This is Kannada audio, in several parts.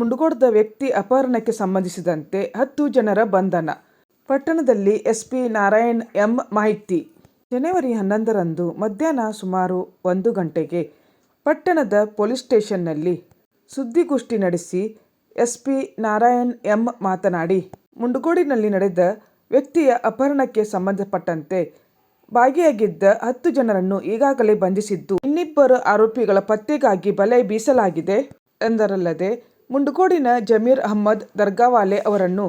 ಮುಂಡುಗೋಡದ ವ್ಯಕ್ತಿ ಅಪಹರಣಕ್ಕೆ ಸಂಬಂಧಿಸಿದಂತೆ ಹತ್ತು ಜನರ ಬಂಧನ. ಪಟ್ಟಣದಲ್ಲಿ ಎಸ್ಪಿ ನಾರಾಯಣ್ ಎಂ ಮಾಹಿತಿ. ಜನವರಿ ಹನ್ನೊಂದರಂದು ಮಧ್ಯಾಹ್ನ ಸುಮಾರು ಒಂದು ಗಂಟೆಗೆ ಪಟ್ಟಣದ ಪೊಲೀಸ್ ಸ್ಟೇಷನ್ನಲ್ಲಿ ಸುದ್ದಿಗೋಷ್ಠಿ ನಡೆಸಿ ಎಸ್ಪಿ ನಾರಾಯಣ್ ಎಂ ಮಾತನಾಡಿ, ಮುಂಡಗೋಡಿನಲ್ಲಿ ನಡೆದ ವ್ಯಕ್ತಿಯ ಅಪಹರಣಕ್ಕೆ ಸಂಬಂಧಪಟ್ಟಂತೆ ಭಾಗಿಯಾಗಿದ್ದ ಹತ್ತು ಜನರನ್ನು ಈಗಾಗಲೇ ಬಂಧಿಸಿದ್ದು, ಇನ್ನಿಬ್ಬರು ಆರೋಪಿಗಳ ಪತ್ತೆಗಾಗಿ ಬಲೆ ಬೀಸಲಾಗಿದೆ ಎಂದರಲ್ಲದೆ ಮುಂಡಗೋಡಿನ ಜಮೀರ್ ಅಹಮ್ಮದ್ ದರ್ಗಾವಾಲೆ ಅವರನ್ನು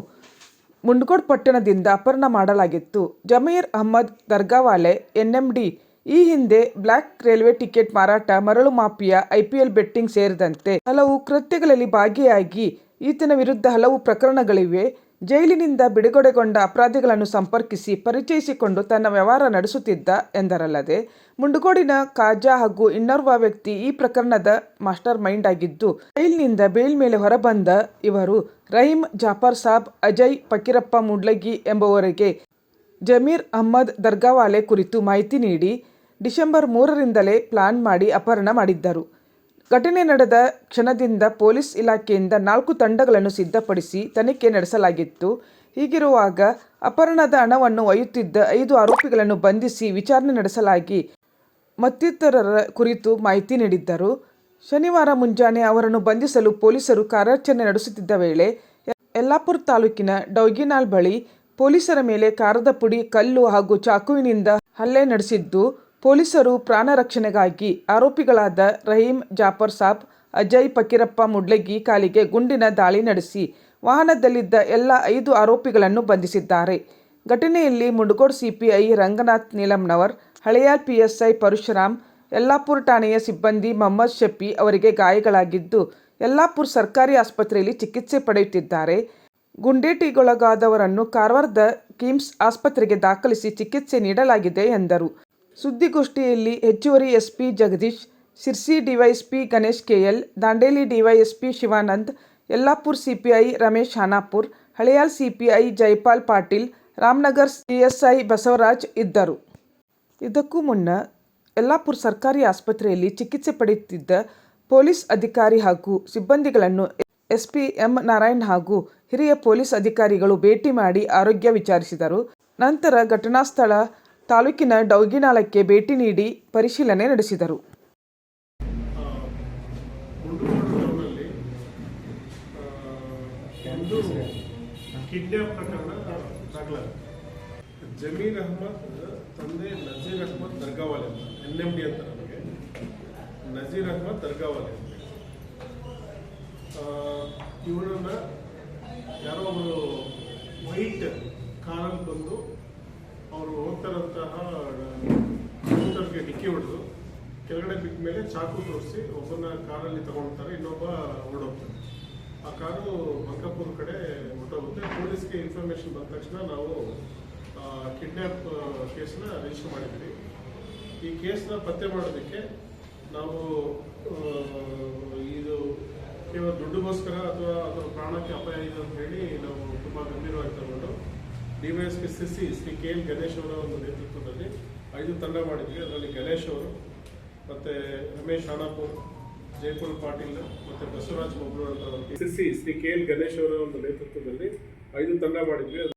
ಮುಂಡಗೋಡ್ ಪಟ್ಟಣದಿಂದ ಅಪಹರಣ ಮಾಡಲಾಗಿತ್ತು. ಜಮೀರ್ ಅಹ್ಮದ್ ದರ್ಗಾವಾಲೆ, ಎನ್ಎಂಡಿ, ಈ ಹಿಂದೆ ಬ್ಲ್ಯಾಕ್ ರೈಲ್ವೆ ಟಿಕೆಟ್ ಮಾರಾಟ, ಮರಳು ಮಾಫಿಯಾ ಐಪಿಎಲ್ ಬೆಟ್ಟಿಂಗ್ ಸೇರಿದಂತೆ ಹಲವು ಕೃತ್ಯಗಳಲ್ಲಿ ಭಾಗಿಯಾಗಿ ಈತನ ವಿರುದ್ಧ ಹಲವು ಪ್ರಕರಣಗಳಿವೆ. ಜೈಲಿನಿಂದ ಬಿಡುಗಡೆಗೊಂಡ ಅಪರಾಧಿಗಳನ್ನು ಸಂಪರ್ಕಿಸಿ ಪರಿಚಯಿಸಿಕೊಂಡು ತನ್ನ ವ್ಯವಹಾರ ನಡೆಸುತ್ತಿದ್ದ ಎಂದರಲ್ಲದೆ, ಮುಂಡುಗೋಡಿನ ಕಾಜಾ ಹಾಗೂ ಇನ್ನೋರ್ವ ವ್ಯಕ್ತಿ ಈ ಪ್ರಕರಣದ ಮಾಸ್ಟರ್ ಮೈಂಡ್ ಆಗಿದ್ದು, ಜೈಲಿನಿಂದ ಬೇಲ್ ಮೇಲೆ ಹೊರಬಂದ ಇವರು ರಹೀಂ ಜಾಫರ್ ಸಾಬ್, ಅಜಯ್ ಫಕೀರಪ್ಪ ಮುಡ್ಲಗಿ ಎಂಬುವರಿಗೆ ಜಮೀರ್ ಅಹ್ಮದ್ ದರ್ಗಾವಾಲೆ ಕುರಿತು ಮಾಹಿತಿ ನೀಡಿ, ಡಿಸೆಂಬರ್ ಮೂರರಿಂದಲೇ ಪ್ಲಾನ್ ಮಾಡಿ ಅಪಹರಣ ಮಾಡಿದ್ದರು. ಘಟನೆ ನಡೆದ ಕ್ಷಣದಿಂದ ಪೊಲೀಸ್ ಇಲಾಖೆಯಿಂದ ನಾಲ್ಕು ತಂಡಗಳನ್ನು ಸಿದ್ಧಪಡಿಸಿ ತನಿಖೆ ನಡೆಸಲಾಗಿತ್ತು. ಹೀಗಿರುವಾಗ ಅಪಹರಣದ ಹಣವನ್ನು ಒಯ್ಯುತ್ತಿದ್ದ ಐದು ಆರೋಪಿಗಳನ್ನು ಬಂಧಿಸಿ ವಿಚಾರಣೆ ನಡೆಸಲಾಗಿ ಮತ್ತಿತರರ ಕುರಿತು ಮಾಹಿತಿ ನೀಡಿದ್ದರು. ಶನಿವಾರ ಮುಂಜಾನೆ ಅವರನ್ನು ಬಂಧಿಸಲು ಪೊಲೀಸರು ಕಾರ್ಯಾಚರಣೆ ನಡೆಸುತ್ತಿದ್ದ ವೇಳೆ ಯಲ್ಲಾಪುರ ತಾಲೂಕಿನ ಡೌಗಿನಾಲ್ ಬಳಿ ಪೊಲೀಸರ ಮೇಲೆ ಕಾರದ ಪುಡಿ, ಕಲ್ಲು ಹಾಗೂ ಚಾಕುವಿನಿಂದ ಹಲ್ಲೆ ನಡೆಸಿದ್ದು ಪೊಲೀಸರು ಪ್ರಾಣ ರಕ್ಷಣೆಗಾಗಿ ಆರೋಪಿಗಳಾದ ರಹೀಂ ಜಾಫರ್ ಸಾಬ್, ಅಜಯ್ ಫಕೀರಪ್ಪ ಮುಡ್ಲಗಿ ಕಾಲಿಗೆ ಗುಂಡಿನ ದಾಳಿ ನಡೆಸಿ ವಾಹನದಲ್ಲಿದ್ದ ಎಲ್ಲ ಐದು ಆರೋಪಿಗಳನ್ನು ಬಂಧಿಸಿದ್ದಾರೆ. ಘಟನೆಯಲ್ಲಿ ಮುಂಡಗೋಡ್ ಸಿಪಿಐ ರಂಗನಾಥ್ ನೀಲಂನವರ್, ಹಳೆಯ ಪಿಎಸ್ಐ ಪರಶುರಾಮ್, ಯಲ್ಲಾಪುರ್ ಠಾಣೆಯ ಸಿಬ್ಬಂದಿ ಮೊಹಮ್ಮದ್ ಶಫಿ ಅವರಿಗೆ ಗಾಯಗಳಾಗಿದ್ದು, ಯಲ್ಲಾಪುರ್ ಸರ್ಕಾರಿ ಆಸ್ಪತ್ರೆಯಲ್ಲಿ ಚಿಕಿತ್ಸೆ ಪಡೆಯುತ್ತಿದ್ದಾರೆ. ಗುಂಡೇಟಿಗೊಳಗಾದವರನ್ನು ಕಾರವಾರದ ಕಿಮ್ಸ್ ಆಸ್ಪತ್ರೆಗೆ ದಾಖಲಿಸಿ ಚಿಕಿತ್ಸೆ ನೀಡಲಾಗಿದೆ ಎಂದರು. ಸುದ್ದಿಗೋಷ್ಠಿಯಲ್ಲಿ ಹೆಚ್ಚುವರಿ SP Jagadish Sirsi DYSP Ganesh KL, Dandeli DYSP Shivanand, Yellapur CPI Ramesh Hanapur Haliyal CPI Jaipal Patil, Ramanagar CSI Basavaraj ಇದ್ದರು. ಇದಕ್ಕೂ ಮುನ್ನ ಯಲ್ಲಾಪುರ್ ಸರ್ಕಾರಿ ಆಸ್ಪತ್ರೆಯಲ್ಲಿ ಚಿಕಿತ್ಸೆ ಪಡೆಯುತ್ತಿದ್ದ ಪೊಲೀಸ್ ಅಧಿಕಾರಿ ಹಾಗೂ ಸಿಬ್ಬಂದಿಗಳನ್ನು ಎಸ್ಪಿ ಎಂ ನಾರಾಯಣ್ ಹಾಗೂ ಹಿರಿಯ ಪೊಲೀಸ್ ಅಧಿಕಾರಿಗಳು ಭೇಟಿ ಮಾಡಿ ಆರೋಗ್ಯ ವಿಚಾರಿಸಿದರು. ನಂತರ ಘಟನಾ ಸ್ಥಳ ತಾಲೂಕಿನ ಡೌಗಿನಾಳಕ್ಕೆ ಭೇಟಿ ನೀಡಿ ಪರಿಶೀಲನೆ ನಡೆಸಿದರು. ಕಿಡ್ನ್ಯಾಪ್ ಪ್ರಕರಣ ದಾಖಲಾಗಿದೆ ಜಮೀರ್ ಅಹ್ಮದ್ ತಂದೆ ನಜೀರ್ ಅಹ್ಮದ್ ದರ್ಗಾವಾಲೆ ಅಂತ, ಎನ್ ಎಂ ಡಿ ಅಂತ ನಮಗೆ. ನಜೀರ್ ಅಹ್ಮದ್ ದರ್ಗಾವಾಲೆ ಅಂತ. ಯಾರೋ ಒಬ್ಬರು ವೈಟ್ ಕಾರಲ್ಲಿ ಬಂದು ಹೋಗ್ತಾರಂತಹ ಸ್ಕೂಟರ್ಗೆ ಡಿಕ್ಕಿ ಹೊಡೆದು ಕೆಳಗಡೆ ಬಿದ್ದ ಮೇಲೆ ಚಾಕು ತೋರಿಸಿ ಒಬ್ಬನ ಕಾರಲ್ಲಿ ತಗೊಳ್ತಾರೆ, ಇನ್ನೊಬ್ಬ ಹೊರಡೋಗ್ತಾರೆ ಆ ಕಾರು ಬಂಕಾಪುರ ಕಡೆ ಹೊರಟೋಗುತ್ತೆ. ಪೊಲೀಸ್ಗೆ ಇನ್ಫಾರ್ಮೇಶನ್ ಬಂದ ತಕ್ಷಣ ನಾವು ಕಿಡ್ನ್ಯಾಪ್ ಕೇಸನ್ನ ರಿಜಿಸ್ಟರ್ ಮಾಡಿದ್ವಿ. ಈ ಕೇಸನ್ನ ಪತ್ತೆ ಮಾಡೋದಕ್ಕೆ ನಾವು ಇದು ಕೇವಲ ದುಡ್ಡುಗೋಸ್ಕರ ಅಥವಾ ಅದರ ಪ್ರಾಣಕ್ಕೆ ಅಪಾಯ ಇದೆ ಅಂತ ಹೇಳಿ ನಾವು ತುಂಬ ಗಂಭೀರವಾಗಿ ತಗೊಂಡು DYSP CC Shri K L Ganesh ಅವರ ಒಂದು ನೇತೃತ್ವದಲ್ಲಿ ಐದು ತಂಡ ಮಾಡಿದ್ವಿ. ಅದರಲ್ಲಿ ಗಣೇಶ್ ಅವರು, ಮತ್ತು ರಮೇಶ್ ಹಾನಾಪುರ್ ಜೈಪುಲ್ ಪಾಟೀಲ್ ಮತ್ತು ಬಸವರಾಜ್ ಮೊಬ್ರು ಅಂತ CC Shri K L Ganesh ಅವರ ಒಂದು ನೇತೃತ್ವದಲ್ಲಿ ಐದು ತಂಡ ಮಾಡಿದ್ವಿ.